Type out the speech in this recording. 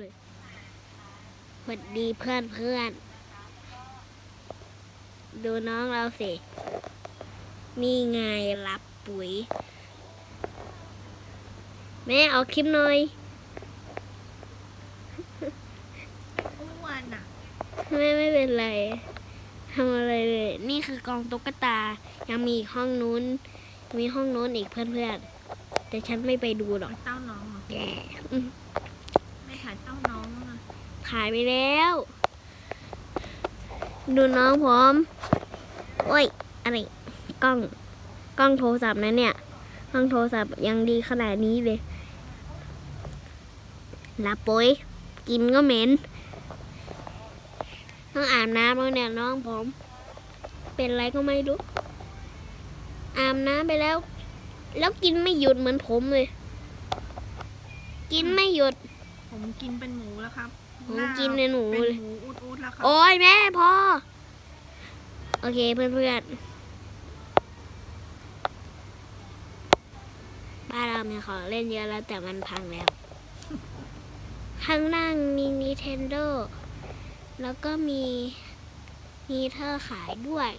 เลยสวัสดีเพื่อนเพื่อน ดูน้องเราสิ นี่ไงรับปุ๋ย แม่เอาคลิปหน่อยอ้วนอะแม่ไม่เป็นไรทำอะไรเลย นี่คือกองตุ๊กตา ยังมีอีกห้องนู้น มีห้องนู้นอีกเพื่อนๆ แต่ฉันไม่ไปดูหรอกเต้าน้องเหรอแก ไม่ถ่ายเต้าน้อง อะถ่ายไปแล้ว ดูน้องผมโอ้ย อะไรกล้องกล้องโทรศัพท์นะเนี่ยกล้องโทรศัพท์ยังดีขนาดนี้เลยลาปุ้ยกินก็เหม็น ต้องอาบน้ำแล้วเนี่ยน้องผม เป็นอะไรก็ไม่รู้อาบน้ำไปแล้ว แล้วกินไม่หยุดเหมือนผมเลย กินไม่หยุด ผมกินเป็นหมูแล้วครับ ผมกินเป็นหมูเป็นเลยหมูอุดอุดๆแล้วครับโอ้ยแม่พอ โอเคเพื่อนๆบ้านเรามีของเล่นเยอะแล้วแต่มันพังแล้ว ข้างล่างมี Nintendo แล้วก็มีมีเธอขายด้วย